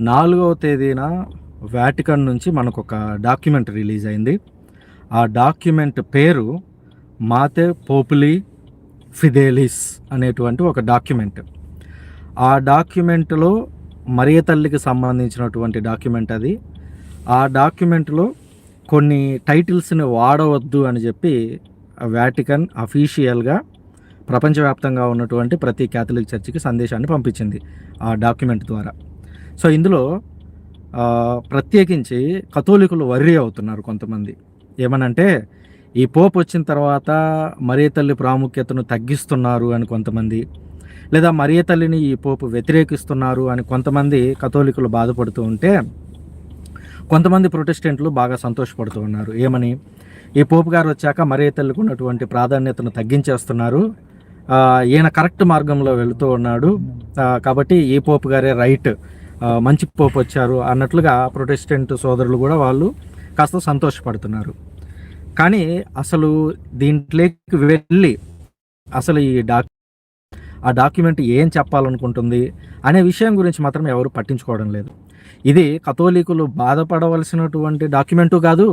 నాలుగవ తేదీన వాటికన్ నుంచి మనకు ఒక డాక్యుమెంట్ రిలీజ్ అయింది. ఆ డాక్యుమెంట్ పేరు మాతే పోపులి ఫిదేలిస్ అనేటువంటి ఒక డాక్యుమెంట్. ఆ డాక్యుమెంట్లో మరియ తల్లికి సంబంధించినటువంటి డాక్యుమెంట్ అది. ఆ డాక్యుమెంట్లో కొన్ని టైటిల్స్ని వాడవద్దు అని చెప్పి వాటికన్ అఫీషియల్గా ప్రపంచవ్యాప్తంగా ఉన్నటువంటి ప్రతి క్యాథలిక్ చర్చికి సందేశాన్ని పంపించింది ఆ డాక్యుమెంట్ ద్వారా. సో ఇందులో ప్రత్యేకించి కథోలికులు వర్రీ అవుతున్నారు కొంతమంది. ఏమనంటే ఈ పోప్ వచ్చిన తర్వాత మరియ తల్లి ప్రాముఖ్యతను తగ్గిస్తున్నారు అని కొంతమంది లేదా మరియ తల్లిని ఈ పోపు వ్యతిరేకిస్తున్నారు అని కొంతమంది కథోలికులు బాధపడుతూ ఉంటే కొంతమంది ప్రొటెస్టెంట్లు బాగా సంతోషపడుతూ ఉన్నారు. ఏమని? ఈ పోపు గారు వచ్చాక మరియ తల్లికి ఉన్నటువంటి ప్రాధాన్యతను తగ్గించేస్తున్నారు. ఈయన కరెక్ట్ మార్గంలో వెళుతూ ఉన్నాడు. కాబట్టి ఈ పోపు గారే రైట్. మంచి పోపు వచ్చారు అన్నట్లుగా ప్రొటెస్టెంట్ సోదరులు కూడా వాళ్ళు కాస్త సంతోషపడుతున్నారు. కానీ అసలు దీంట్లోకి వెళ్ళి అసలు ఈ డాక్ ఆ డాక్యుమెంట్ ఏం చెప్పాలనుకుంటుంది అనే విషయం గురించి మాత్రం ఎవరు పట్టించుకోవడం లేదు. ఇది కథోలికులు బాధపడవలసినటువంటి డాక్యుమెంటు కాదు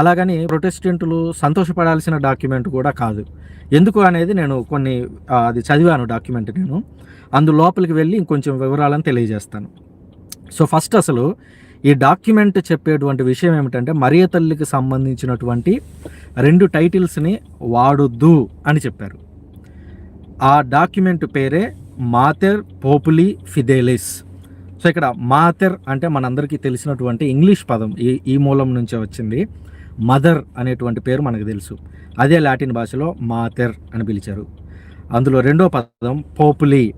అలాగని ప్రొటెస్టెంట్లు సంతోషపడాల్సిన డాక్యుమెంట్ కూడా కాదు. ఎందుకు అనేది నేను కొన్ని అది చదివాను డాక్యుమెంట్ నేను. అందు లోపలికి వెళ్ళి ఇంకొంచెం వివరాలను తెలియజేస్తాను. సో ఫస్ట్ అసలు ఈ డాక్యుమెంట్ చెప్పేటువంటి విషయం ఏమిటంటే మరియ తల్లికి సంబంధించినటువంటి రెండు టైటిల్స్ని వాడొద్దు అని చెప్పారు. ఆ డాక్యుమెంట్ పేరే మాతెర్ పోపులి ఫిదేలిస్. సో ఇక్కడ మాతెర్ అంటే మనందరికీ తెలిసినటువంటి ఇంగ్లీష్ పదం ఈ ఈ మూలం నుంచే వచ్చింది. మదర్ అనేటువంటి పేరు మనకు తెలుసు. అదే లాటిన్ భాషలో మాతెర్ అని పిలిచారు. అందులో రెండో పదం పోపులి.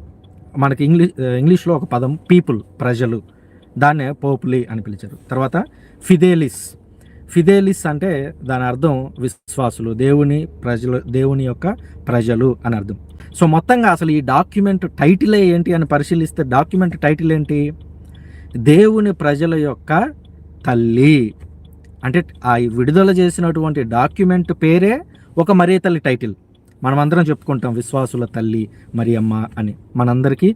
మనకి ఇంగ్లీష్ ఇంగ్లీష్లో ఒక పదం పీపుల్ ప్రజలు. దాన్నే పోపులి అని పిలిచారు. తర్వాత ఫిదేలిస్. ఫిదేలిస్ అంటే దాని అర్థం విశ్వాసులు దేవుని ప్రజలు దేవుని యొక్క ప్రజలు అని అర్థం. సో మొత్తంగా అసలు ఈ డాక్యుమెంట్ టైటిలే ఏంటి అని పరిశీలిస్తే డాక్యుమెంట్ టైటిల్ ఏంటి? దేవుని ప్రజల యొక్క తల్లి. అంటే ఆ విడుదల చేసినటువంటి డాక్యుమెంట్ పేరే ఒక మరే తల్లి టైటిల్. మనమందరం చెప్పుకుంటాం విశ్వాసుల తల్లి మరియమ్మ అని. మనందరికీ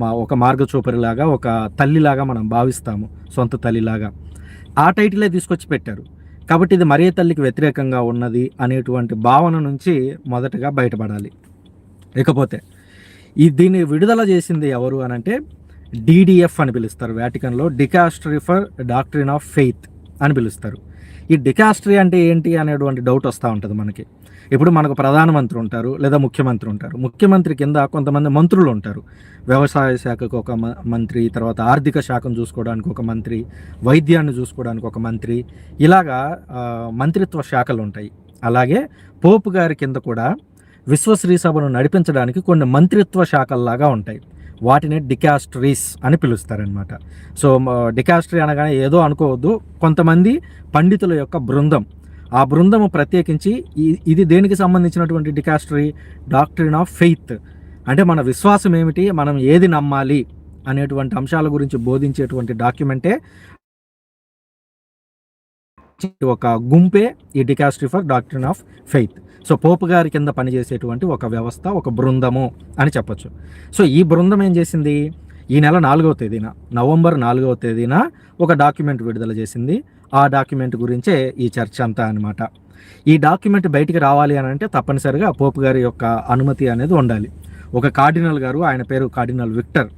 మా ఒక మార్గచూపరిలాగా ఒక తల్లిలాగా మనం భావిస్తాము సొంత తల్లిలాగా. ఆ టైటిలే తీసుకొచ్చి పెట్టారు. కాబట్టి ఇది మరియ తల్లికి వ్యతిరేకంగా ఉన్నది అనేటువంటి భావన నుంచి మొదటగా బయటపడాలి. ఇకపోతే ఈ దీన్ని విడుదల చేసింది ఎవరు అని అంటే డిడిఎఫ్ అని పిలుస్తారు. వ్యాటికన్లో dicastery for doctrine of faith అని పిలుస్తారు. ఈ డికాస్ట్రీ అంటే ఏంటి అనేటువంటి డౌట్ వస్తూ ఉంటుంది మనకి. ఇప్పుడు మనకు ప్రధానమంత్రి ఉంటారు లేదా ముఖ్యమంత్రి ఉంటారు. ముఖ్యమంత్రి కింద కొంతమంది మంత్రులు ఉంటారు. వ్యవసాయ శాఖకు ఒక మ- మంత్రి తర్వాత ఆర్థిక శాఖను చూసుకోవడానికి ఒక మంత్రి వైద్యాన్ని చూసుకోవడానికి ఒక మంత్రి ఇలాగా మంత్రిత్వ శాఖలు ఉంటాయి. అలాగే పోపు గారి కింద కూడా విశ్వశ్రీ సభను నడిపించడానికి కొన్ని మంత్రిత్వ శాఖల్లాగా ఉంటాయి. వాటిని డికాస్ట్రీస్ అని పిలుస్తారనమాట సో డికాస్ట్రీ అనగానే ఏదో అనుకోవద్దు. కొంతమంది పండితుల యొక్క బృందం. ఆ బృందము ప్రత్యేకించి ఇది దేనికి సంబంధించినటువంటి డికాస్ట్రీ? Doctrine of faith. అంటే మన విశ్వాసం ఏమిటి? మనం ఏది నమ్మాలి? అనేటువంటి అంశాల గురించి బోధించేటువంటి డాక్యుమెంటే ఒక గుంపే ఈ dicastery for doctrine of faith. So pope గారి కింద పనిచేసేటువంటి ఒక వ్యవస్థ ఒక బృందము అని చెప్పొచ్చు. సో ఈ బృందం ఏం చేసింది? ఈ నెల నాలుగవ తేదీన నవంబర్ నాలుగవ తేదీన ఒక డాక్యుమెంట్ విడుదల చేసింది. ఆ డాక్యుమెంట్ గురించే ఈ చర్చ అంతా అనమాట ఈ డాక్యుమెంట్ బయటికి రావాలి అని అంటే తప్పనిసరిగా పోపు గారి యొక్క అనుమతి అనేది ఉండాలి. ఒక కార్డినల్ గారు ఆయన పేరు కార్డినల్ విక్టర్.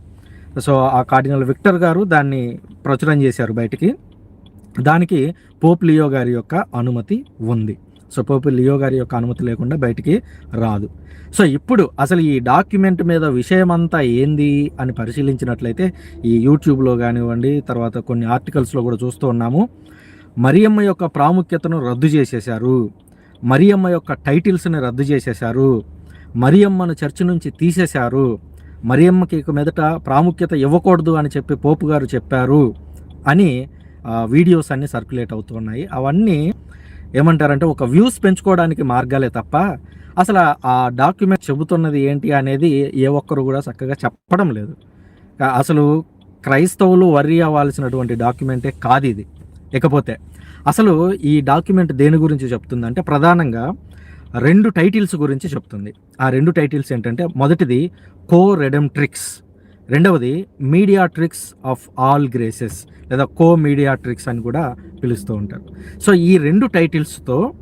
సో ఆ కార్డినల్ విక్టర్ గారు దాన్ని ప్రచురం చేశారు బయటికి. దానికి పోప్ లియో గారి యొక్క అనుమతి ఉంది. సో పోపు లియో గారి యొక్క అనుమతి లేకుండా బయటికి రాదు. సో ఇప్పుడు అసలు ఈ డాక్యుమెంట్ మీద విషయం అంతా ఏంది అని పరిశీలించినట్లయితే ఈ యూట్యూబ్లో కానివ్వండి తర్వాత కొన్ని ఆర్టికల్స్లో కూడా చూస్తూ ఉన్నాము. మరియమ్మ యొక్క ప్రాముఖ్యతను రద్దు చేసేశారు. మరియమ్మ యొక్క టైటిల్స్ని రద్దు చేసేశారు. మరియమ్మను చర్చి నుంచి తీసేశారు. మరియమ్మకి ఇక మీదట ప్రాముఖ్యత ఇవ్వకూడదు అని చెప్పి పోపు గారు చెప్పారు అని వీడియోస్ అన్నీ సర్క్యులేట్ అవుతున్నాయి. అవన్నీ ఏమంటారంటే ఒక వ్యూస్ పెంచుకోవడానికి మార్గాలే తప్ప అసలు ఆ డాక్యుమెంట్ చెబుతున్నది ఏంటి అనేది ఏ ఒక్కరు కూడా చక్కగా చెప్పడం లేదు. అసలు క్రైస్తవులు వర్రీ అవ్వాల్సినటువంటి డాక్యుమెంటే కాదు ఇది. ఇకపోతే అసలు ఈ డాక్యుమెంట్ దేని గురించి చెప్తుందంటే ప్రధానంగా రెండు టైటిల్స్ గురించి చెప్తుంది. ఆ రెండు టైటిల్స్ ఏంటంటే మొదటిది కో రెడమ్ ట్రిక్స్ రెండవది mediatrix of all graces లేదా కో మీడియా ట్రిక్స్ అని కూడా పిలుస్తూ ఉంటారు. సో ఈ రెండు టైటిల్స్తో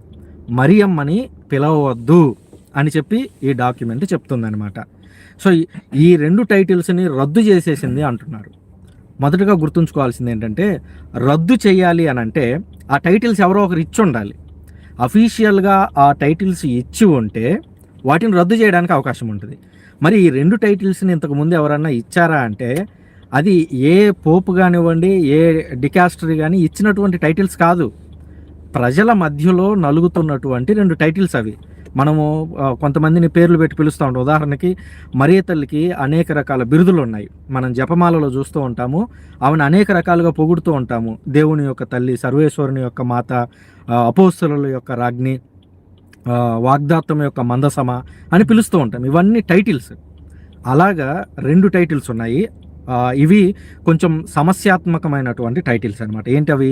మరియమ్మని పిలవద్దు అని చెప్పి ఈ డాక్యుమెంట్ చెప్తుందనమాట సో ఈ- ఈ రెండు టైటిల్స్ని రద్దు చేసేసింది అంటున్నారు. మొదటగా గుర్తుంచుకోవాల్సింది ఏంటంటే రద్దు చేయాలి అని అంటే ఆ టైటిల్స్ ఎవరో ఒకరు ఇచ్చి ఉండాలి అఫీషియల్గా ఆ టైటిల్స్ ఇచ్చి ఉంటే వాటిని రద్దు చేయడానికి అవకాశం ఉంటుంది. మరి ఈ రెండు టైటిల్స్ని ఇంతకుముందు ఎవరన్నా ఇచ్చారా అంటే అది ఏ పోపు కానివ్వండి ఏ డికాస్టరీ కానీ ఇచ్చినటువంటి టైటిల్స్ కాదు. ప్రజల మధ్యలో నలుగుతున్నటువంటి రెండు టైటిల్స్ అవి. మనము కొంతమందిని పేర్లు పెట్టి పిలుస్తూ ఉంటాం. ఉదాహరణకి మరియ తల్లికి అనేక రకాల బిరుదులు ఉన్నాయి. మనం జపమాలలో చూస్తూ ఉంటాము. ఆమెను అనేక రకాలుగా పొగుడుతూ ఉంటాము. దేవుని యొక్క తల్లి సర్వేశ్వరుని యొక్క మాత అపోస్తుల యొక్క రాజ్ఞి వాగ్దాత్తం వాగ్దాత్వం యొక్క మందసమ అని పిలుస్తూ ఉంటాం. ఇవన్నీ టైటిల్స్. అలాగా రెండు టైటిల్స్ ఉన్నాయి. ఇవి కొంచెం సమస్యాత్మకమైనటువంటి టైటిల్స్ అనమాట ఏంటి అవి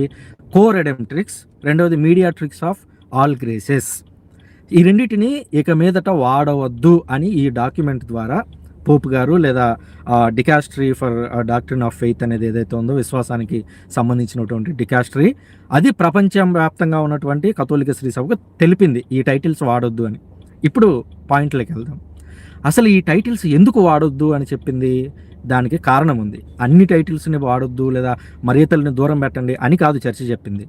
కోర్ ఎడెమ్ట్రిక్స్ రెండవది mediatrix of all graces. ఈ రెండింటిని ఇక మీదట వాడవద్దు అని ఈ డాక్యుమెంట్ ద్వారా పోప్ గారు లేదా dicastery for doctrine of faith అనేది ఏదైతే ఉందో విశ్వాసానికి సంబంధించినటువంటి డికాస్ట్రీ అది ప్రపంచం వ్యాప్తంగా ఉన్నటువంటి కథోలిక శ్రీ సభకు తెలిపింది ఈ టైటిల్స్ వాడొద్దు అని. ఇప్పుడు పాయింట్లోకి వెళ్దాం. అసలు ఈ టైటిల్స్ ఎందుకు వాడొద్దు అని చెప్పింది? దానికి కారణం ఉంది. అన్ని టైటిల్స్ని వాడొద్దు లేదా మరియతల్ని దూరం పెట్టండి అని కాదు చర్చ చెప్పింది.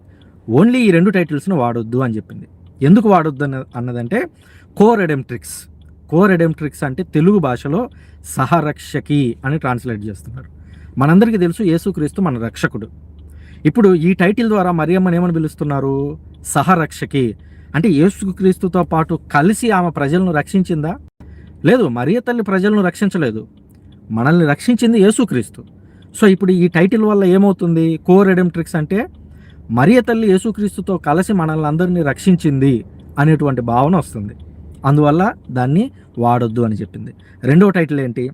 ఓన్లీ ఈ రెండు టైటిల్స్ని వాడొద్దు అని చెప్పింది. ఎందుకు వాడొద్దు అన్నదంటే కో ఎడెమ్ట్రిక్స్ కో ఎడెమ్ట్రిక్స్ అంటే తెలుగు భాషలో సహరక్షకి అని ట్రాన్స్లేట్ చేస్తున్నారు. మనందరికీ తెలుసు యేసుక్రీస్తు మన రక్షకుడు. ఇప్పుడు ఈ టైటిల్ ద్వారా మరియమ్మని ఏమని పిలుస్తున్నారు? సహరక్షకి. అంటే యేసుక్రీస్తుతో పాటు కలిసి ఆమె ప్రజలను రక్షించిందా? లేదు మరియ తల్లి ప్రజలను రక్షించలేదు. మనల్ని రక్షించింది యేసుక్రీస్తు. సో ఇప్పుడు ఈ టైటిల్ వల్ల ఏమవుతుంది? కో ఎడెమ్ట్రిక్స్ అంటే మరియ తల్లి యేసుక్రీస్తుతో కలిసి మనల్ని అందరినీ రక్షించింది అనేటువంటి భావన వస్తుంది. అందువల్ల దాన్ని వాడొద్దు అని చెప్పింది. రెండవ టైటిల్ ఏంటి?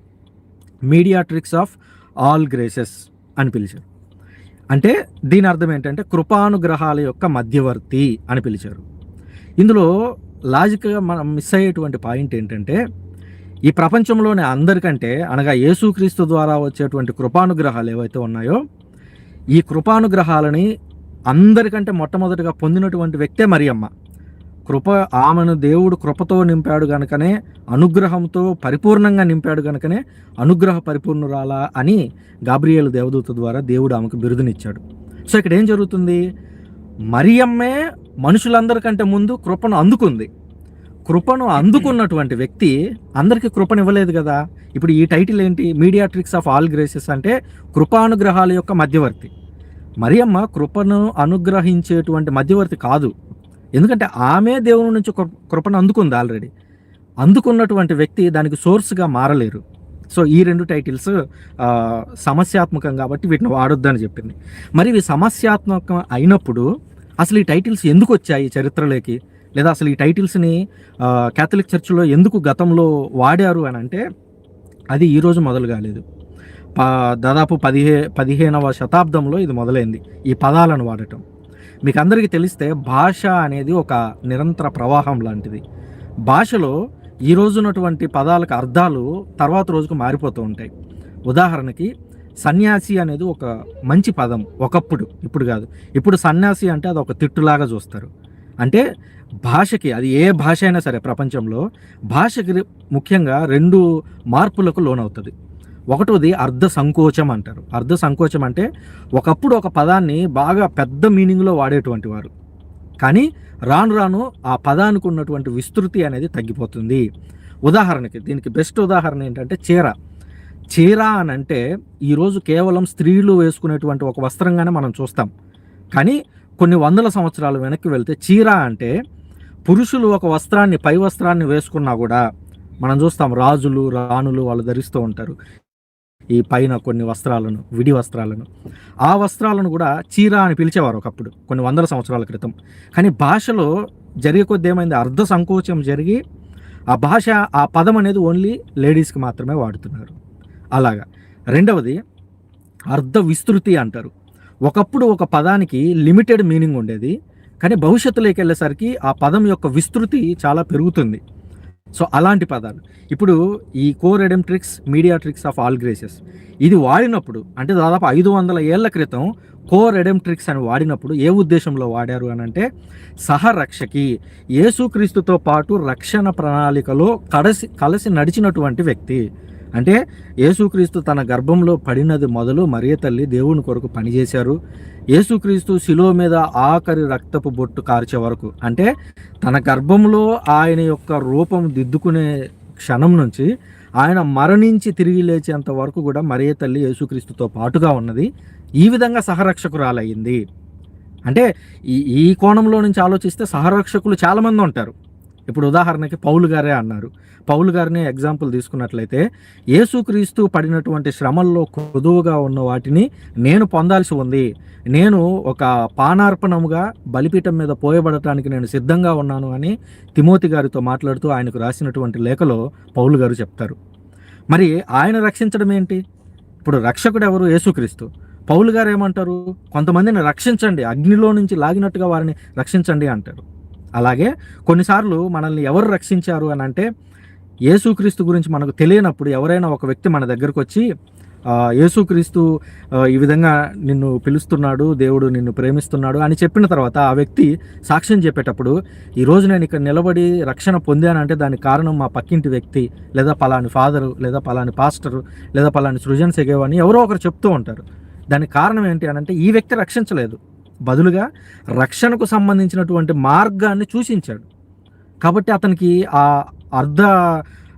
మీడియాట్రిక్స్ ఆఫ్ ఆల్ గ్రేసెస్ అని పిలిచారు. అంటే దీని అర్థం ఏంటంటే కృపానుగ్రహాల యొక్క మధ్యవర్తి అని పిలిచారు. ఇందులో లాజిక్గా మనం మిస్ అయ్యేటువంటి పాయింట్ ఏంటంటే ఈ ప్రపంచంలోనే అందరికంటే అనగా యేసుక్రీస్తు ద్వారా వచ్చేటువంటి కృపానుగ్రహాలు ఏవైతే ఉన్నాయో ఈ కృపానుగ్రహాలని అందరికంటే మొట్టమొదటిగా పొందినటువంటి వ్యక్తే మరియమ్మ. కృప ఆమెను దేవుడు కృపతో నింపాడు గనుకనే అనుగ్రహంతో పరిపూర్ణంగా నింపాడు గనుకనే అనుగ్రహ పరిపూర్ణురాలా అని గాబ్రియేలు దేవదూత ద్వారా దేవుడు ఆమెకు బిరుదునిచ్చాడు. సో ఇక్కడ ఏం జరుగుతుంది? మరియమ్మే మనుషులందరికంటే ముందు కృపను అందుకుంది. కృపను అందుకున్నటువంటి వ్యక్తి అందరికీ కృపను ఇవ్వలేదు కదా? ఇప్పుడు ఈ టైటిల్ ఏంటి? మీడియాట్రిక్స్ ఆఫ్ ఆల్ గ్రేసెస్ అంటే కృపానుగ్రహాల యొక్క మధ్యవర్తి. మరియమ్మ కృపను అనుగ్రహించేటువంటి మధ్యవర్తి కాదు. ఎందుకంటే ఆమె దేవుని నుంచి కృపను అందుకుంది ఆల్రెడీ అందుకున్నటువంటి వ్యక్తి దానికి సోర్స్గా మారలేరు. సో ఈ రెండు టైటిల్స్ సమస్యాత్మకం కాబట్టి వీటిని వాడొద్దని చెప్పింది. మరి ఇవి సమస్యాత్మకం అయినప్పుడు అసలు ఈ టైటిల్స్ ఎందుకు వచ్చాయి చరిత్రలోకి? లేదా అసలు ఈ టైటిల్స్ని క్యాథలిక్ చర్చిలో ఎందుకు గతంలో వాడారు అని అంటే అది ఈరోజు మొదలు కాలేదు. దాదాపు పదిహే పదిహేనవ శతాబ్దంలో ఇది మొదలైంది. ఈ పదాలను వాడటం. మీకు అందరికీ తెలిస్తే భాష అనేది ఒక నిరంతర ప్రవాహం లాంటిది. భాషలో ఈ రోజున్నటువంటి పదాలకు అర్థాలు తర్వాత రోజుకు మారిపోతూ ఉంటాయి. ఉదాహరణకి సన్యాసి అనేది ఒక మంచి పదం ఒకప్పుడు ఇప్పుడు కాదు. ఇప్పుడు సన్యాసి అంటే అది ఒక తిట్టులాగా చూస్తారు. అంటే భాషకి అది ఏ భాష అయినా సరే ప్రపంచంలో భాషకి ముఖ్యంగా రెండు మార్పులకు లోనవుతుంది. ఒకటోది అర్ధ సంకోచం అంటారు. అర్ధ సంకోచం అంటే ఒకప్పుడు ఒక పదాన్ని బాగా పెద్ద మీనింగ్లో వాడేటువంటి వారు. కానీ రాను రాను ఆ పదానికి ఉన్నటువంటి విస్తృతి అనేది తగ్గిపోతుంది. ఉదాహరణకి దీనికి బెస్ట్ ఉదాహరణ ఏంటంటే చీర. చీర అని అంటే ఈరోజు కేవలం స్త్రీలు వేసుకునేటువంటి ఒక వస్త్రంగానే మనం చూస్తాం. కానీ కొన్ని వందల సంవత్సరాలు వెనక్కి వెళ్తే చీర అంటే పురుషులు ఒక వస్త్రాన్ని పై వస్త్రాన్ని వేసుకున్నా కూడా మనం చూస్తాం రాజులు రాణులు వాళ్ళు ధరిస్తూ ఉంటారు. ఈ పైన కొన్ని వస్త్రాలను విడి వస్త్రాలను. ఆ వస్త్రాలను కూడా చీర అని పిలిచేవారు ఒకప్పుడు కొన్ని వందల సంవత్సరాల క్రితం. కానీ భాషలో జరిగే కొద్ది ఏమైంది? అర్ధ సంకోచం జరిగి ఆ భాష ఆ పదం అనేది ఓన్లీ లేడీస్కి మాత్రమే వాడుతున్నారు. అలాగా. రెండవది అర్ధ విస్తృతి అంటారు. ఒకప్పుడు ఒక పదానికి లిమిటెడ్ మీనింగ్ ఉండేది. కానీ భవిష్యత్తులోకి వెళ్ళేసరికి ఆ పదం యొక్క విస్తృతి చాలా పెరుగుతుంది. సో అలాంటి పదాలు. ఇప్పుడు ఈ co redemptrix mediatrix of all graces ఇది వాడినప్పుడు అంటే దాదాపు ఐదు వందల ఏళ్ళ క్రితం కో రెడెంట్రిక్స్ అని వాడినప్పుడు ఏ ఉద్దేశంలో వాడారు అని అంటే సహరక్షకి యేసుక్రీస్తుతో పాటు రక్షణ ప్రణాళికలో కలసి కలిసి నడిచినటువంటి వ్యక్తి. అంటే యేసుక్రీస్తు తన గర్భంలో పడినది మొదలు మరియ తల్లి దేవుని కొరకు పనిచేశారు. యేసుక్రీస్తు శిలో మీద ఆఖరి రక్తపు బొట్టు కార్చే వరకు. అంటే తన గర్భంలో ఆయన యొక్క రూపం దిద్దుకునే క్షణం నుంచి ఆయన మరణించి తిరిగి లేచేంత వరకు కూడా మరియ తల్లి యేసుక్రీస్తుతో పాటుగా ఉన్నది. ఈ విధంగా సహరక్షకురాలయ్యింది. అంటే ఈ ఈ కోణంలో నుంచి ఆలోచిస్తే సహరక్షకులు చాలామంది ఉంటారు. ఇప్పుడు ఉదాహరణకి పౌలు గారే అన్నారు. పౌలు గారిని ఎగ్జాంపుల్ తీసుకున్నట్లయితే యేసుక్రీస్తు పడినటువంటి శ్రమల్లో కొదువుగా ఉన్న వాటిని నేను పొందాల్సి ఉంది. నేను ఒక పానార్పణముగా బలిపీఠం మీద పోయబడటానికి నేను సిద్ధంగా ఉన్నాను అని తిమోతి గారితో మాట్లాడుతూ ఆయనకు రాసినటువంటి లేఖలో పౌలు గారు చెప్తారు. మరి ఆయన రక్షించడం ఏంటి? ఇప్పుడు రక్షకుడు ఎవరు? యేసుక్రీస్తు. పౌలు గారు ఏమంటారు? కొంతమందిని రక్షించండి అగ్నిలో నుంచి లాగినట్టుగా వారిని రక్షించండి అంటారు. అలాగే కొన్నిసార్లు మనల్ని ఎవరు రక్షించారు అని అంటే యేసుక్రీస్తు గురించి మనకు తెలియనప్పుడు ఎవరైనా ఒక వ్యక్తి మన దగ్గరకు వచ్చి యేసుక్రీస్తు ఈ విధంగా నిన్ను పిలుస్తున్నాడు దేవుడు నిన్ను ప్రేమిస్తున్నాడు అని చెప్పిన తర్వాత ఆ వ్యక్తి సాక్ష్యం చెప్పేటప్పుడు ఈరోజు నేను ఇక్కడ నిలబడి రక్షణ పొందానంటే దానికి కారణం మా పక్కింటి వ్యక్తి లేదా పలాని ఫాదరు లేదా పలాని పాస్టరు లేదా పలాని సృజన్ సెగేవాని అని ఎవరో ఒకరు చెప్తూ ఉంటారు. దానికి కారణం ఏంటి అని అంటే ఈ వ్యక్తి రక్షించలేదు. బదులుగా రక్షణకు సంబంధించినటువంటి మార్గాన్ని సూచించాడు కాబట్టి అతనికి ఆ అర్ధ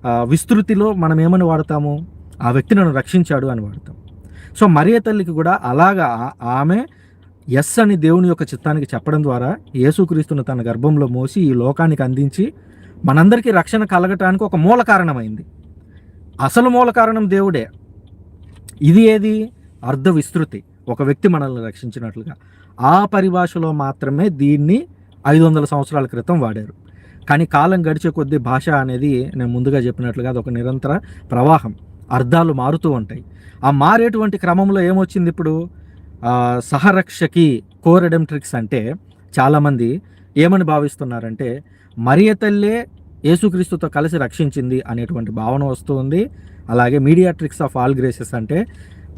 విస్తృతిలో మనం ఏమని వాడతాము? ఆ వ్యక్తి నన్ను రక్షించాడు అని వాడతాం. సో మరియ తల్లికి కూడా అలాగా ఆ- ఆమె ఎస్ అని దేవుని యొక్క చిత్తానికి చెప్పడం ద్వారా యేసుక్రీస్తును తన గర్భంలో మోసి ఈ లోకానికి అందించి మనందరికీ రక్షణ కలగటానికి ఒక మూల కారణమైంది. అసలు మూల కారణం దేవుడే. ఇది ఏది? అర్ధ విస్తృతి. ఒక వ్యక్తి మనల్ని రక్షించినట్లుగా. ఆ పరిభాషలో మాత్రమే దీన్ని ఐదు వందల సంవత్సరాల క్రితం వాడారు. కానీ కాలం గడిచే కొద్దీ భాష అనేది నేను ముందుగా చెప్పినట్లుగా అది ఒక నిరంతర ప్రవాహం. అర్థాలు మారుతూ ఉంటాయి. ఆ మారేటువంటి క్రమంలో ఏమొచ్చింది ఇప్పుడు? సహరక్షకి కోరడం ట్రిక్స్ అంటే చాలామంది ఏమని భావిస్తున్నారంటే మరియ తల్లే యేసుక్రీస్తుతో కలిసి రక్షించింది అనేటువంటి భావన వస్తుంది అలాగే mediatrix of all graces అంటే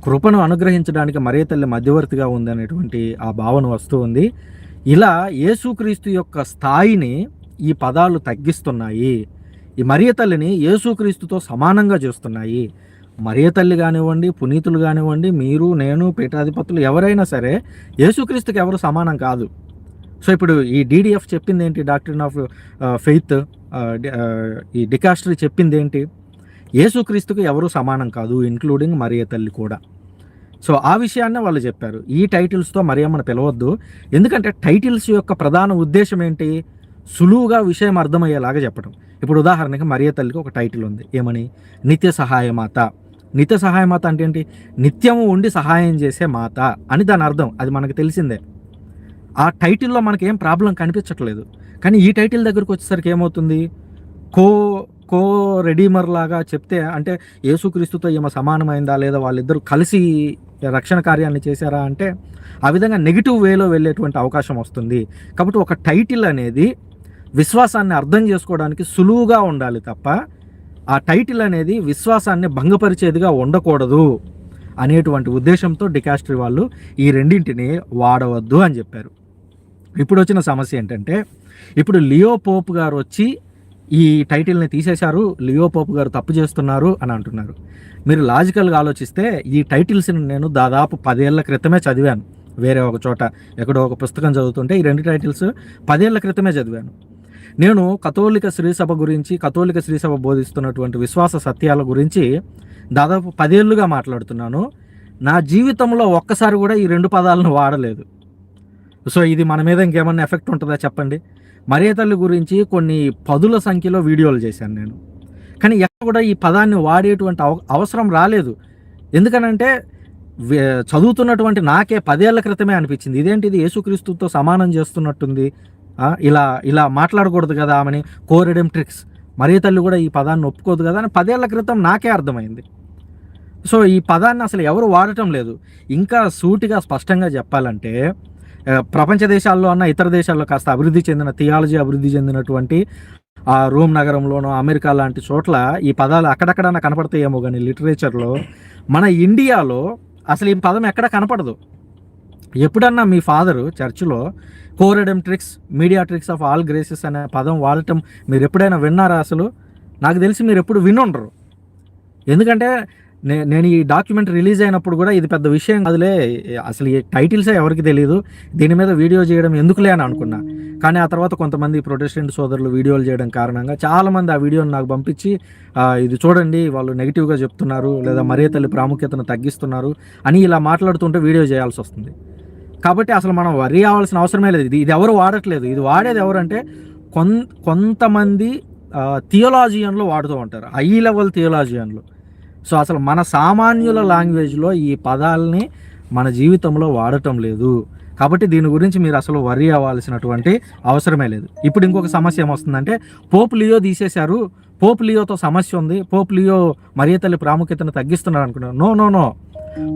కృపను అనుగ్రహించడానికి మరియ తల్లి మధ్యవర్తిగా ఉంది అనేటువంటి ఆ భావన వస్తూ ఉంది. ఇలా యేసుక్రీస్తు యొక్క స్థాయిని ఈ పదాలు తగ్గిస్తున్నాయి. ఈ మరియ తల్లిని యేసుక్రీస్తుతో సమానంగా చేస్తున్నాయి. మరియ తల్లి కానివ్వండి పునీతులు కానివ్వండి మీరు నేను పీఠాధిపతులు ఎవరైనా సరే యేసుక్రీస్తుకి ఎవరు సమానం కాదు. సో ఇప్పుడు ఈ డీడీఎఫ్ చెప్పింది ఏంటి డాక్టర్ ఆఫ్ ఫెయిత్ ఈ డికాస్టరీ చెప్పింది ఏంటి యేసుక్రీస్తుకు ఎవరు సమానం కాదు ఇంక్లూడింగ్ మరియ తల్లి కూడా. సో ఆ విషయాన్నే వాళ్ళు చెప్పారు. ఈ టైటిల్స్తో మరియమ్మను పిలవద్దు. ఎందుకంటే టైటిల్స్ యొక్క ప్రధాన ఉద్దేశం ఏంటి? సులువుగా విషయం అర్థమయ్యేలాగా చెప్పడం. ఇప్పుడు ఉదాహరణకి మరియ తల్లికి ఒక టైటిల్ ఉంది. ఏమని? నిత్య సహాయ మాత. నిత్య సహాయ మాత అంటే ఏంటి? నిత్యము ఉండి సహాయం చేసే మాత అని దాని అర్థం. అది మనకు తెలిసిందే. ఆ టైటిల్లో మనకి ఏం ప్రాబ్లం కనిపించట్లేదు. కానీ ఈ టైటిల్ దగ్గరకు వచ్చేసరికి ఏమవుతుంది? కో కో రెడీమర్ లాగా చెప్తే అంటే యేసుక్రీస్తుతో ఈమె సమానమైందా లేదా వాళ్ళిద్దరూ కలిసి రక్షణ కార్యాన్ని చేశారా అంటే ఆ విధంగా నెగిటివ్ వేలో వెళ్ళేటువంటి అవకాశం వస్తుంది. కాబట్టి ఒక టైటిల్ అనేది విశ్వాసాన్ని అర్థం చేసుకోవడానికి సులువుగా ఉండాలి తప్ప ఆ టైటిల్ అనేది విశ్వాసాన్ని భంగపరిచేదిగా ఉండకూడదు అనేటువంటి ఉద్దేశంతో డికాస్ట్రీ వాళ్ళు ఈ రెండింటిని వాడవద్దు అని చెప్పారు. ఇప్పుడు వచ్చిన సమస్య ఏంటంటే ఇప్పుడు లియో పోప్ గారు వచ్చి ఈ టైటిల్ని తీసేశారు లియో పోప్ గారు తప్పు చేస్తున్నారు అని అంటున్నారు. మీరు లాజికల్గా ఆలోచిస్తే ఈ టైటిల్స్ని నేను దాదాపు పదేళ్ళ క్రితమే చదివాను. వేరే ఒక చోట ఎక్కడో ఒక పుస్తకం చదువుతుంటే ఈ రెండు టైటిల్స్ పదేళ్ళ క్రితమే చదివాను. నేను కథోలిక శ్రీసభ గురించి కథోలిక శ్రీసభ బోధిస్తున్నటువంటి విశ్వాస సత్యాల గురించి దాదాపు పదేళ్ళుగా మాట్లాడుతున్నాను. నా జీవితంలో ఒక్కసారి కూడా ఈ రెండు పదాలను వాడలేదు. సో ఇది మన మీద ఇంకేమన్నా ఎఫెక్ట్ ఉంటుందా చెప్పండి? మరియ గురించి కొన్ని పదుల సంఖ్యలో వీడియోలు చేశాను నేను. కానీ ఎక్కడ కూడా ఈ పదాన్ని వాడేటువంటి అవ అవసరం రాలేదు. ఎందుకనంటే చదువుతున్నటువంటి నాకే పదేళ్ళ క్రితమే అనిపించింది. ఇదేంటి ఇది యేసుక్రీస్తుతో సమానం చేస్తున్నట్టుంది. ఇలా ఇలా మాట్లాడకూడదు కదా ఆమెని కోరడం ట్రిక్స్. మరియ తల్లి కూడా ఈ పదాన్ని ఒప్పుకోదు కదా అని పదేళ్ళ క్రితం నాకే అర్థమైంది. సో ఈ పదాన్ని అసలు ఎవరు వాడటం లేదు. ఇంకా సూటిగా స్పష్టంగా చెప్పాలంటే ప్రపంచ దేశాల్లో అన్న ఇతర దేశాల్లో కాస్త అభివృద్ధి చెందిన థియాలజీ అభివృద్ధి చెందినటువంటి ఆ రోమ్ నగరంలోనో అమెరికా లాంటి చోట్ల ఈ పదాలు అక్కడక్కడ కనపడతాయేమో కానీ లిటరేచర్లో మన ఇండియాలో అసలు ఈ పదం ఎక్కడ కనపడదు. ఎప్పుడన్నా మీ ఫాదరు చర్చిలో coredemptrix mediatrix of all graces అనే పదం వాడటం మీరు ఎప్పుడైనా విన్నారా అసలు? నాకు తెలిసి మీరు ఎప్పుడు వినుండరు. ఎందుకంటే నేను ఈ డాక్యుమెంట్ రిలీజ్ అయినప్పుడు కూడా ఇది పెద్ద విషయం కాదులే. అసలు ఈ టైటిల్సే ఎవరికి తెలియదు దీని మీద వీడియో చేయడం ఎందుకులే అని అనుకున్నా. కానీ ఆ తర్వాత కొంతమంది ప్రొటెస్టెంట్ సోదరులు వీడియోలు చేయడం కారణంగా చాలామంది ఆ వీడియోని నాకు పంపించి ఇది చూడండి వాళ్ళు నెగిటివ్గా చెప్తున్నారు లేదా మరే తల్లి ప్రాముఖ్యతను తగ్గిస్తున్నారు అని ఇలా మాట్లాడుతుంటే వీడియో చేయాల్సి వస్తుంది. కాబట్టి అసలు మనం వరి అవ్వాల్సిన అవసరమే లేదు. ఇది ఇది ఎవరు వాడట్లేదు. ఇది వాడేది ఎవరంటే కొన్ కొంతమంది థియోలాజియన్లు వాడుతూ ఉంటారు. High level థియోలాజియన్లు. సో అసలు మన సామాన్యుల లాంగ్వేజ్లో ఈ పదాలని మన జీవితంలో వాడటం లేదు. కాబట్టి దీని గురించి మీరు అసలు వరి అవ్వాల్సినటువంటి అవసరమే లేదు. ఇప్పుడు ఇంకొక సమస్య ఏమొస్తుందంటే పోప్ లియో తీసేశారు. పోప్ లియోతో సమస్య ఉంది. పోప్ లియో మరియ తల్లి ప్రాముఖ్యతను తగ్గిస్తున్నారు అనుకున్నారు no no no.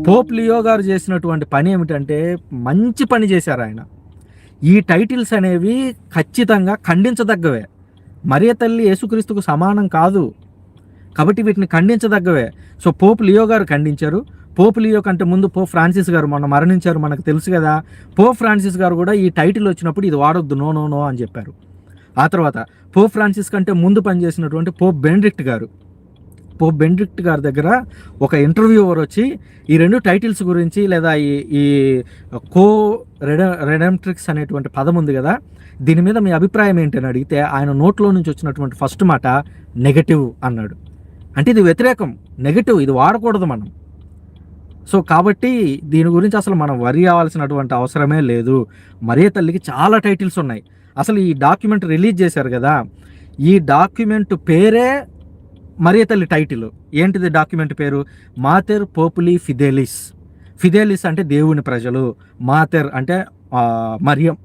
Pope Leo గారు చేసినటువంటి పని ఏమిటంటే మంచి పని చేశారు ఆయన. ఈ టైటిల్స్ అనేవి ఖచ్చితంగా ఖండించదగ్గవే. మరియ తల్లి యేసుక్రీస్తుకు సమానం కాదు. కాబట్టి వీటిని ఖండించదగ్గవే. సో పోపు లియో గారు ఖండించారు. పోపు లియో కంటే ముందు పోప్ ఫ్రాన్సిస్ గారు మొన్న మరణించారు మనకు తెలుసు కదా. పోప్ ఫ్రాన్సిస్ గారు కూడా ఈ టైటిల్ వచ్చినప్పుడు ఇది వాడొద్దు నో నో నో అని చెప్పారు. ఆ తర్వాత పోప్ ఫ్రాన్సిస్ కంటే ముందు పనిచేసినటువంటి పోప్ బెండ్రిక్ట్ గారు. పోప్ బెండ్రిక్ట్ గారి దగ్గర ఒక ఇంటర్వ్యూవర్ వచ్చి ఈ రెండు టైటిల్స్ గురించి లేదా ఈ ఈ కో రెడ రెడమ్ట్రిక్స్ అనేటువంటి పదం ఉంది కదా దీని మీద మీ అభిప్రాయం ఏంటని అడిగితే ఆయన నోట్లో నుంచి వచ్చినటువంటి ఫస్ట్ మాట నెగటివ్ అన్నాడు. అంటే ఇది వ్యతిరేకం నెగటివ్ ఇది వాడకూడదు మనం. సో కాబట్టి దీని గురించి అసలు మనం వరి అవ్వాల్సినటువంటి అవసరమే లేదు. మరే తల్లికి చాలా టైటిల్స్ ఉన్నాయి. అసలు ఈ డాక్యుమెంట్ రిలీజ్ చేశారు కదా ఈ డాక్యుమెంట్ పేరే మరే తల్లి టైటిల్ ఏంటిది డాక్యుమెంట్ పేరు? మాతెర్ పోపులి ఫిదేలిస్ ఫిదేలిస్ అంటే దేవుని ప్రజలు. మాతెర్ అంటే మరియం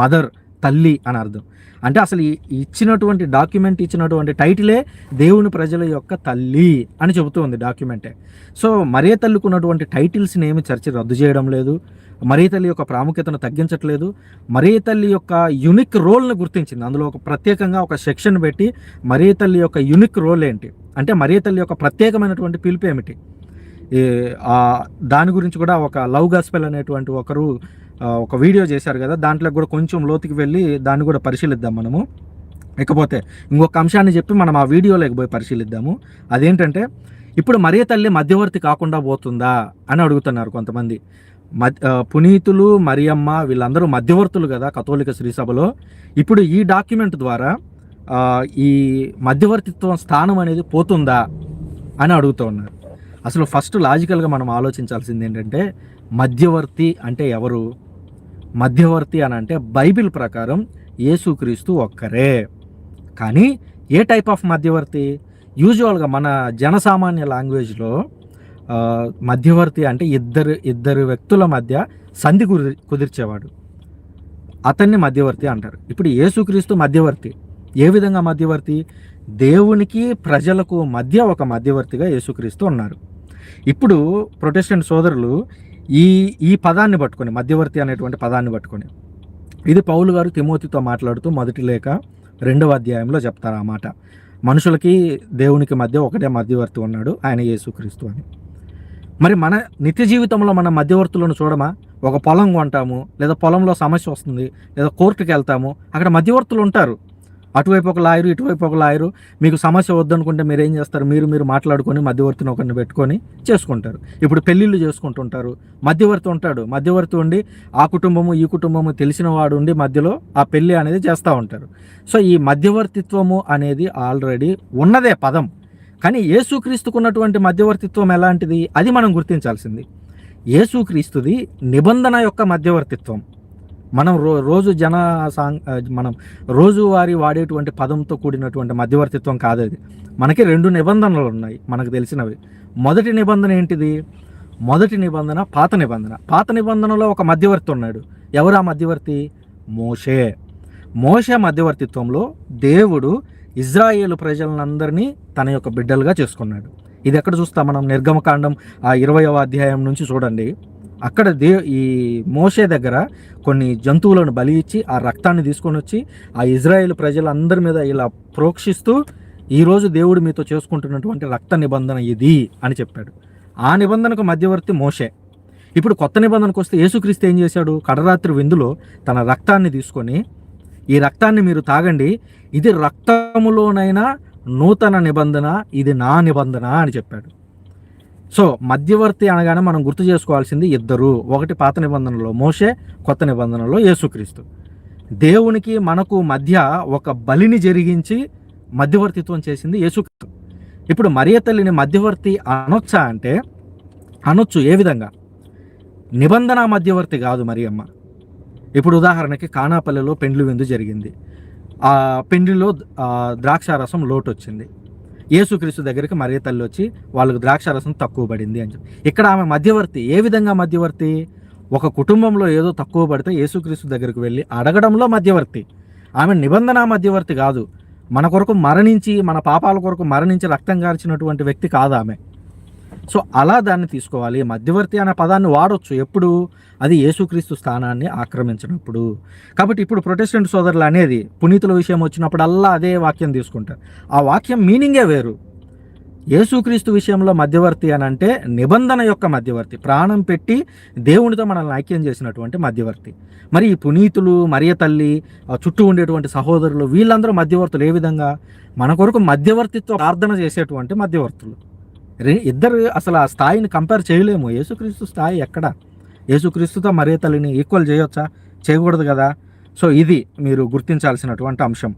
మదర్ తల్లి అని అర్థం. అంటే అసలు ఇచ్చినటువంటి డాక్యుమెంట్ ఇచ్చినటువంటి టైటిలే దేవుని ప్రజల యొక్క తల్లి అని చెబుతూ ఉంది డాక్యుమెంటే. సో మరే తల్లికి ఉన్నటువంటి టైటిల్స్ని ఏమి చర్చ రద్దు చేయడం లేదు మరీ తల్లి యొక్క ప్రాముఖ్యతను తగ్గించట్లేదు మరీ తల్లి యొక్క యునిక్ రోల్ని గుర్తించింది. అందులో ఒక ప్రత్యేకంగా ఒక సెక్షన్ పెట్టి మరీ తల్లి యొక్క యునిక్ రోల్ ఏంటి? అంటే మరీ తల్లి యొక్క ప్రత్యేకమైనటువంటి పిలుపు ఏమిటి? ఈ, దాని గురించి కూడా ఒక లవ్ గాస్పెల్ అనేటువంటి ఒకరు ఒక వీడియో చేశారు కదా దాంట్లో కూడా కొంచెం లోతుకి వెళ్ళి దాన్ని కూడా పరిశీలిద్దాం మనము. ఇకపోతే ఇంకొక అంశాన్ని చెప్పి మనం ఆ వీడియోలోకి పోయి పరిశీలిద్దాము. అదేంటంటే ఇప్పుడు మరీ తల్లి మధ్యవర్తి కాకుండా పోతుందా అని అడుగుతున్నారు కొంతమంది. మధ్య పునీతులు మరియమ్మ వీళ్ళందరూ మధ్యవర్తులు కదా కథోలిక శ్రీసభలో ఇప్పుడు ఈ డాక్యుమెంట్ ద్వారా ఈ మధ్యవర్తిత్వం స్థానం అనేది పోతుందా అని అడుగుతూ ఉన్నారు. అసలు ఫస్ట్ లాజికల్గా మనం ఆలోచించాల్సింది ఏంటంటే మధ్యవర్తి అంటే ఎవరు? మధ్యవర్తి అని అంటే బైబిల్ ప్రకారం యేసుక్రీస్తు ఒక్కరే. కానీ ఏ టైప్ ఆఫ్ మధ్యవర్తి? యూజువల్గా మన జనసామాన్య లాంగ్వేజ్లో మధ్యవర్తి అంటే ఇద్దరు ఇద్దరు వ్యక్తుల మధ్య సంధి కుదిరి కుదిర్చేవాడు. అతన్ని మధ్యవర్తి అంటారు. ఇప్పుడు యేసుక్రీస్తు మధ్యవర్తి. ఏ విధంగా మధ్యవర్తి? దేవునికి ప్రజలకు మధ్య ఒక మధ్యవర్తిగా యేసుక్రీస్తు ఉన్నారు. ఇప్పుడు ప్రొటెస్టెంట్ సోదరులు ఈ ఈ పదాన్ని పట్టుకొని మధ్యవర్తి అనేటువంటి పదాన్ని పట్టుకొని ఇది పౌలు గారు తిమోతితో మాట్లాడుతూ మొదటి లేఖ రెండవ అధ్యాయంలో చెప్తారు ఆ మాట. మనుషులకి దేవునికి మధ్య ఒకటే మధ్యవర్తి ఉన్నాడు ఆయన యేసుక్రీస్తు అని. మరి మన నిత్య జీవితంలో మన మధ్యవర్తులను చూడమా? ఒక పొలం కొంటాము లేదా పొలంలో సమస్య వస్తుంది లేదా కోర్టుకి వెళ్తాము అక్కడ మధ్యవర్తులు ఉంటారు. అటువైపు ఒక లాయరు ఇటువైపు ఒక లాయరు మీకు సమస్య వద్దనుకుంటే మీరు ఏం చేస్తారు? మీరు మీరు మాట్లాడుకొని మధ్యవర్తిని ఒకరిని పెట్టుకొని చేసుకుంటారు. ఇప్పుడు పెళ్ళిళ్ళు చేసుకుంటుంటారు. మధ్యవర్తి ఉంటాడు. మధ్యవర్తి ఉండి ఆ కుటుంబము ఈ కుటుంబము తెలిసిన వాడు ఉండి మధ్యలో ఆ పెళ్ళి అనేది చేస్తూ ఉంటారు. సో ఈ మధ్యవర్తిత్వము అనేది ఆల్రెడీ ఉన్నదే పదం. కానీ యేసుక్రీస్తుకున్నటువంటి మధ్యవర్తిత్వం ఎలాంటిది? అది మనం గుర్తించాల్సింది. యేసుక్రీస్తుది నిబంధన యొక్క మధ్యవర్తిత్వం. మనం రో రోజు జన సాంగ్ మనం రోజువారీ వాడేటువంటి పదంతో కూడినటువంటి మధ్యవర్తిత్వం కాదు అది మనకి రెండు నిబంధనలు ఉన్నాయి మనకు తెలిసినవి. మొదటి నిబంధన ఏంటిది? మొదటి నిబంధన పాత నిబంధన. పాత నిబంధనలో ఒక మధ్యవర్తి ఉన్నాడు. ఎవరు ఆ మధ్యవర్తి? మోషే. మోషే మధ్యవర్తిత్వంలో దేవుడు ఇజ్రాయేల్ ప్రజలందరినీ తన యొక్క బిడ్డలుగా చేసుకున్నాడు. ఇది ఎక్కడ చూస్తాం మనం? నిర్గమకాండం ఆ ఇరవయవ అధ్యాయం నుంచి చూడండి. అక్కడ దే ఈ మోషే దగ్గర కొన్ని జంతువులను బలి ఇచ్చి ఆ రక్తాన్ని తీసుకొని వచ్చి ఆ ఇజ్రాయేల్ ప్రజలందరి మీద ఇలా ప్రోక్షిస్తూ ఈరోజు దేవుడు మీతో చేసుకుంటున్నటువంటి రక్త నిబంధన ఇది అని చెప్పాడు. ఆ నిబంధనకు మధ్యవర్తి మోషే. ఇప్పుడు కొత్త నిబంధనకు వస్తే యేసుక్రీస్తు ఏం చేశాడు? కడరాత్రి విందులో తన రక్తాన్ని తీసుకొని ఈ రక్తాన్ని మీరు తాగండి ఇది రక్తములోనైనా నూతన నిబంధన ఇది నా నిబంధన అని చెప్పాడు. సో మధ్యవర్తి అనగానే మనం గుర్తు చేసుకోవాల్సింది ఇద్దరు. ఒకటి పాత నిబంధనలో మోషే కొత్త నిబంధనలో యేసుక్రీస్తు. దేవునికి మనకు మధ్య ఒక బలిని జరిగించి మధ్యవర్తిత్వం చేసింది యేసుక్రీస్తు. ఇప్పుడు మరియ తల్లిని మధ్యవర్తి అనొచ్చా అంటే అనొచ్చు ఏ విధంగా? నిబంధన మధ్యవర్తి కాదు మరియమ్మ. ఇప్పుడు ఉదాహరణకి కానాపల్లెలో పెండ్లి విందు జరిగింది. ఆ పెండ్లిలో ద్రాక్షారసం లోటు వచ్చింది యేసుక్రీస్తు దగ్గరికి మరియ తల్లి వచ్చి వాళ్ళకు ద్రాక్షారసం తక్కువ పడింది అని చెప్పి. ఇక్కడ ఆమె మధ్యవర్తి ఏ విధంగా మధ్యవర్తి? ఒక కుటుంబంలో ఏదో తక్కువ పడితే యేసుక్రీస్తు దగ్గరికి వెళ్ళి అడగడంలో మధ్యవర్తి. ఆమె నిబంధన మధ్యవర్తి కాదు. మన కొరకు మరణించి మన పాపాల కొరకు మరణించి రక్తం గార్చినటువంటి వ్యక్తి కాదు ఆమె. సో అలా దాన్ని తీసుకోవాలి. మధ్యవర్తి అనే పదాన్ని వాడొచ్చు. ఎప్పుడు? అది యేసుక్రీస్తు స్థానాన్ని ఆక్రమించినప్పుడు. కాబట్టి ఇప్పుడు ప్రొటెస్టెంట్ సోదరులు అనేది పునీతుల విషయం వచ్చినప్పుడల్లా అదే వాక్యం తీసుకుంటారు. ఆ వాక్యం మీనింగే వేరు. యేసుక్రీస్తు విషయంలో మధ్యవర్తి అని అంటే నిబంధన యొక్క మధ్యవర్తి. ప్రాణం పెట్టి దేవునితో మనల్ని ఐక్యం చేసినటువంటి మధ్యవర్తి. మరి ఈ పునీతులు మరియ తల్లి ఆ చుట్టూ ఉండేటువంటి సహోదరులు వీళ్ళందరూ మధ్యవర్తులు. ఏ విధంగా? మన కొరకు మధ్యవర్తిత్వ ప్రార్థన చేసేటువంటి మధ్యవర్తులు. ఇద్దరు అసలు ఆ స్థాయిని కంపేర్ చేయలేము. యేసుక్రీస్తు స్థాయి ఎక్కడ? యేసుక్రీస్తుతో మరే తల్లిని ఈక్వల్ చేయొచ్చా? చేయకూడదు కదా? సో ఇది మీరు గుర్తించాల్సినటువంటి అంశం.